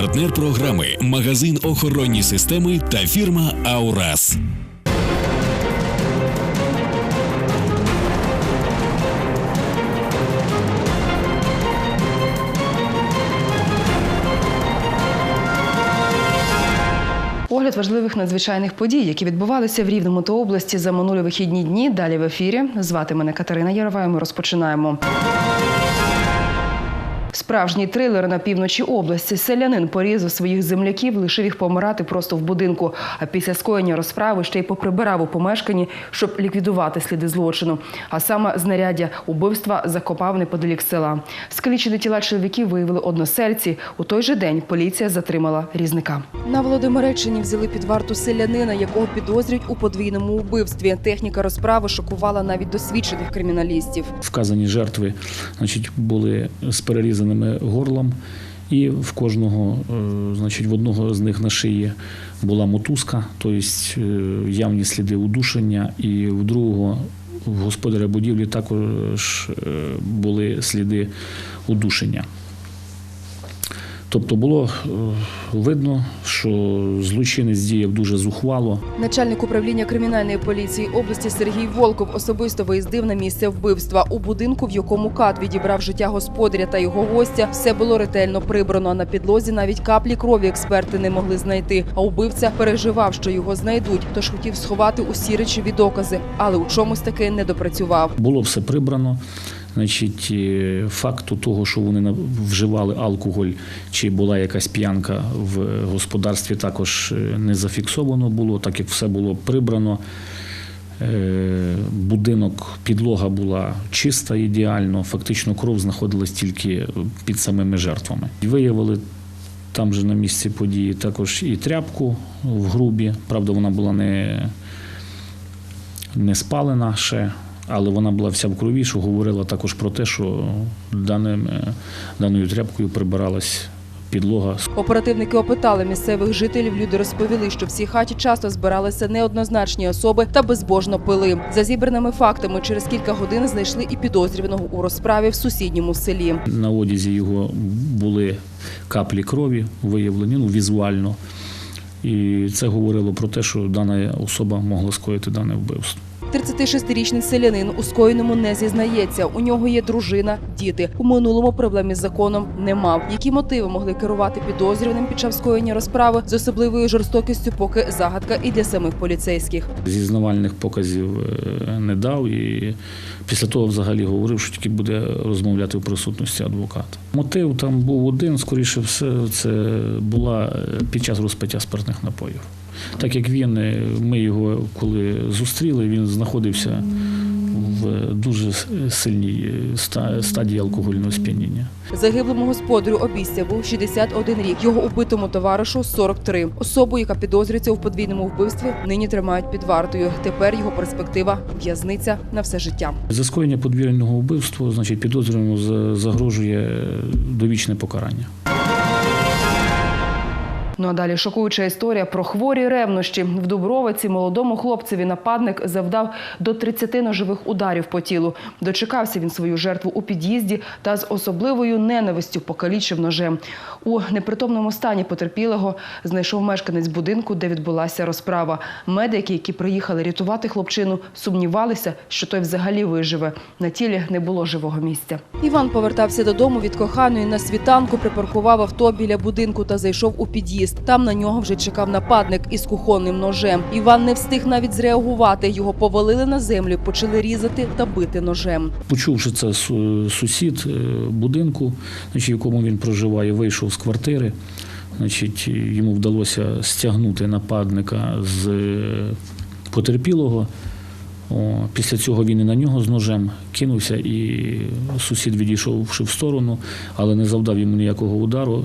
Партнер програми магазин охоронні системи та фірма Аурас. Огляд важливих надзвичайних подій, які відбувалися в Рівному та області за минулі вихідні дні. Далі в ефірі. Звати мене Катерина Ярова. і Ми розпочинаємо. Справжній трилер на півночі області. Селянин порізав своїх земляків, лишив їх помирати просто в будинку. А після скоєння розправи ще й поприбирав у помешканні, щоб ліквідувати сліди злочину. А саме знаряддя убивства закопав неподалік села. Скалічені тіла чоловіків виявили односельці. У той же день поліція затримала різника. На Володимиреччині взяли під варту селянина, якого підозрюють у подвійному вбивстві. Техніка розправи шокувала навіть досвідчених криміналістів. Вказані жертви значить, були з перерізаними горлом, і в кожного, е, значить, в одного з них на шиї була мотузка, тобто е, явні сліди удушення, і в другого в господаря будівлі також е, були сліди удушення. Тобто було е, видно, що злочинець діяв дуже зухвало. Начальник управління кримінальної поліції області Сергій Волков особисто виїздив на місце вбивства. У будинку, в якому кат відібрав життя господаря та його гостя, все було ретельно прибрано. На підлозі навіть каплі крові експерти не могли знайти. А убивця переживав, що його знайдуть, тож хотів сховати усі речові докази, але у чомусь таки не допрацював. Було все прибрано. Значить, е, факту того, що вони вживали алкоголь, чи була якась п'янка в господарстві, також е, не зафіксовано було, так як все було прибрано. Е, Будинок, підлога була чиста ідеально, фактично кров знаходилась тільки під самими жертвами. Виявили там же на місці події також і тряпку в грубі. Правда, вона була не не спалена ще, але вона була вся в крові, що говорила також про те, що даним, е, даною тряпкою прибиралась підлога. Оперативники опитали місцевих жителів. Люди розповіли, що в цій хаті часто збиралися неоднозначні особи та безбожно пили. За зібраними фактами, через кілька годин знайшли і підозрюваного у розправі в сусідньому селі. На одязі його були каплі крові, виявлені ну, візуально. І це говорило про те, що дана особа могла скоїти дане вбивство. 36-річний селянин у скоєному не зізнається. У нього є дружина, діти. У минулому проблем із законом не мав. Які мотиви могли керувати підозрюваним під час скоєння розправи з особливою жорстокістю, поки загадка і для самих поліцейських. Зізнавальних показів е, не дав і після того взагалі говорив, що тільки буде розмовляти в присутності адвоката. Мотив там був один, скоріше все, це була е, під час розпиття спиртних напоїв. Так як він, е, ми його коли зустріли, він знаходився в дуже сильній е, стадії алкогольного сп'яніння. Загиблому господарю обійстя був 61 рік. Його убитому товаришу 43. Особу, яка підозрюється у подвійному вбивстві, нині тримають під вартою. Тепер його перспектива в'язниця на все життя. За скоєння подвійного вбивства, значить, підозрюваному за- загрожує довічне покарання. Ну а далі шокуюча історія про хворі ревнощі. В Дубровиці молодому хлопцеві нападник завдав до 30 ножових ударів по тілу. Дочекався він свою жертву у під'їзді та з особливою ненавистю покалічив ножем. У непритомному стані потерпілого знайшов мешканець будинку, де відбулася розправа. Медики, які приїхали рятувати хлопчину, сумнівалися, що той взагалі виживе. На тілі не було живого місця. Іван повертався додому від коханої на світанку, припаркував авто біля будинку та зайшов у під'їзд. Там на нього вже чекав нападник із кухонним ножем. Іван не встиг навіть зреагувати. Його повалили на землю, почали різати та бити ножем. Почувши це сусід е, будинку, в якому він проживає, вийшов з квартири. Значить, йому вдалося стягнути нападника з е, потерпілого. Після цього він і на нього з ножем кинувся, і сусід відійшовши в сторону, але не завдав йому ніякого удару.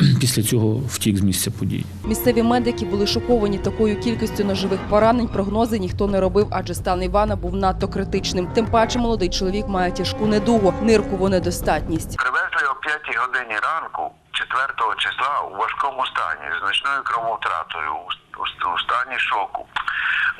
Після цього втік з місця події. Місцеві медики були шоковані такою кількістю ножових поранень. Прогнози ніхто не робив, адже стан Івана був надто критичним. Тим паче молодий чоловік має тяжку недугу, ниркову недостатність. Привезли о 5 годині ранку, 4 числа, у важкому стані, з значною крововтратою, у стані шоку.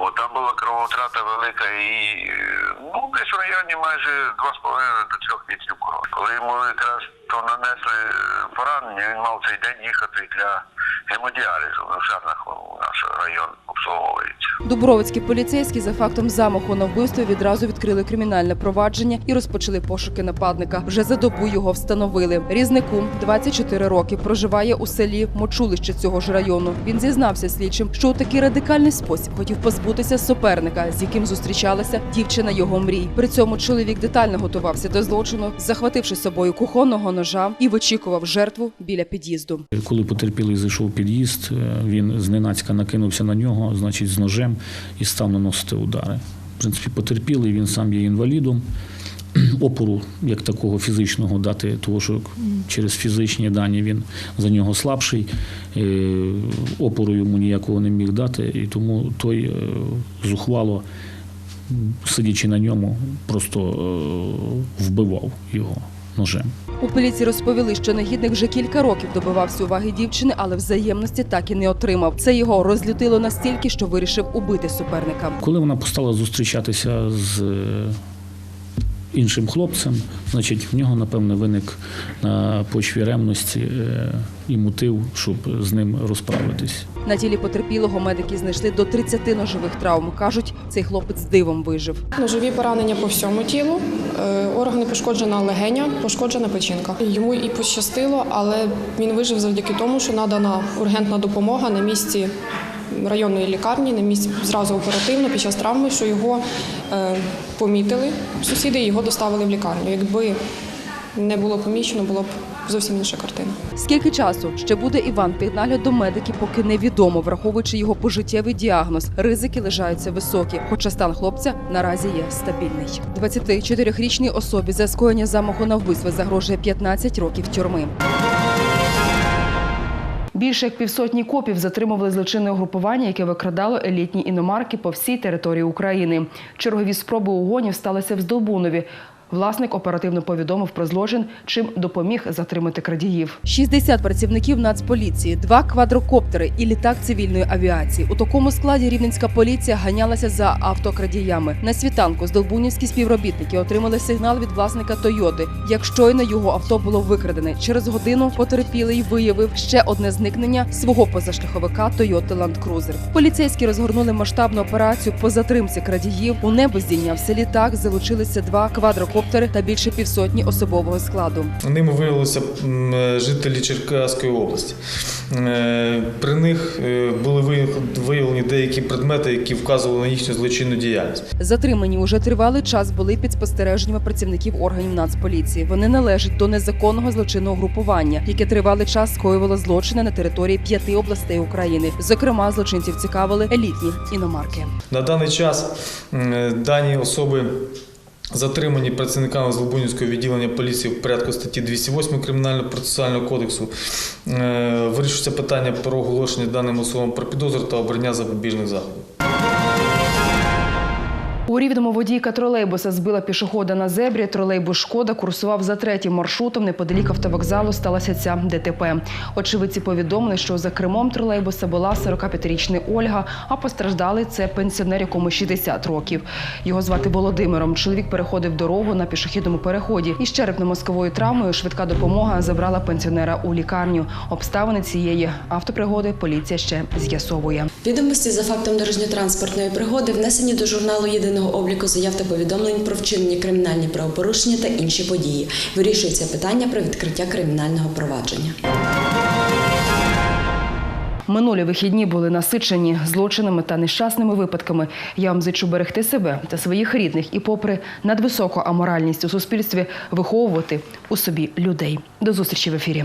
От там була кровотрата велика і е, ну десь в районі майже 2,5 до 3 літрів крові. Коли йому якраз то нанесли е, поранення, він мав цей день їхати для гемодіалізу. В Шарнах наш район обслуговується. Дубровицькі поліцейські за фактом замаху на вбивство відразу відкрили кримінальне провадження і розпочали пошуки нападника. Вже за добу його встановили. Різнику 24 роки проживає у селі Мочулище цього ж району. Він зізнався слідчим, що у такий радикальний спосіб хотів позбутися суперника, з яким зустрічалася дівчина його мрій. При цьому чоловік детально готувався до злочину, захвативши собою кухонного ножа і вичікував жертву біля під'їзду. Коли потерпілий зайшов під'їзд, е, він зненацька накинувся на нього, значить, з ножем і став наносити удари. В принципі, потерпілий, він сам є інвалідом. Опору як такого фізичного дати, того що через фізичні дані він за нього слабший, е, опору йому ніякого не міг дати, і тому той е, зухвало, сидячи на ньому, просто е, вбивав його ножем. У поліції розповіли, що негідник вже кілька років добивався уваги дівчини, але взаємності так і не отримав. Це його розлютило настільки, що вирішив убити суперника. Коли вона постала зустрічатися з е, іншим хлопцем, значить в нього, напевне, виник на почві ревності е, і мотив, щоб з ним розправитись. На тілі потерпілого медики знайшли до 30 ножових травм. кажуть, цей хлопець дивом вижив. Ножові поранення по всьому тілу, е, органи пошкоджена легеня, пошкоджена печінка. Йому і пощастило, але він вижив завдяки тому, що надана ургентна допомога на місці районної лікарні, на місці зразу оперативно під час травми, що його е, помітили сусіди і його доставили в лікарню. Якби не було помічено, було б зовсім інша картина. Скільки часу ще буде Іван під наглядом медиків, поки невідомо, враховуючи його пожиттєвий діагноз. Ризики лишаються високі, хоча стан хлопця наразі є стабільний. 24-річній особі за скоєння замаху на вбивство загрожує 15 років тюрми. Більше як півсотні копів затримували злочинне угрупування, яке викрадало елітні іномарки по всій території України. Чергові спроби угонів сталися в Здолбунові. Власник оперативно повідомив про злочин, чим допоміг затримати крадіїв. 60 працівників Нацполіції, два квадрокоптери і літак цивільної авіації. У такому складі рівненська поліція ганялася за автокрадіями. На світанку здолбунівські співробітники отримали сигнал від власника Тойоти. Як щойно його авто було викрадене. Через годину потерпілий виявив ще одне зникнення свого позашляховика Land Cruiser. Поліцейські розгорнули масштабну операцію по затримці крадіїв. У небо здійнявся літак, залучилися два квадрокоптери та більше півсотні особового складу. Ними виявилися е, жителі Черкаської області. Е, При них е, були виявлені- деякі предмети, які вказували на їхню злочинну діяльність. Затримані уже тривалий час були під спостереженнями працівників органів Нацполіції. Вони належать до незаконного злочинного групування, яке тривалий час скоювало злочини на території п'яти областей України. Зокрема, злочинців цікавили елітні іномарки. На даний час дані особи. Затримані працівниками Злобунівського відділення поліції в порядку статті 208 Кримінального процесуального кодексу Е, вирішується питання про оголошення даним особам про підозру та обрання запобіжних заходів. Рівному водійка тролейбуса збила пішохода на зебрі. Тролейбус Шкода курсував за третім маршрутом. Неподалік автовокзалу сталася ця ДТП. Очевидці повідомили, що за кермом тролейбуса була 45-річна Ольга, а постраждалий це пенсіонер, якому 60 років. Його звати Володимиром. Чоловік переходив дорогу на пішохідному переході. Із черепно-мозковою травмою швидка допомога забрала пенсіонера у лікарню. Обставини цієї автопригоди поліція ще з'ясовує. Відомості за фактом дорожньо-транспортної пригоди внесені до журналу єдиного обліку заяв та повідомлень про вчинені кримінальні правопорушення та інші події. Вирішується питання про відкриття кримінального провадження. Минулі вихідні були насичені злочинами та нещасними випадками. Я вам зичу берегти себе та своїх рідних і, попри надвисоку аморальність у суспільстві, виховувати у собі людей. До зустрічі в ефірі.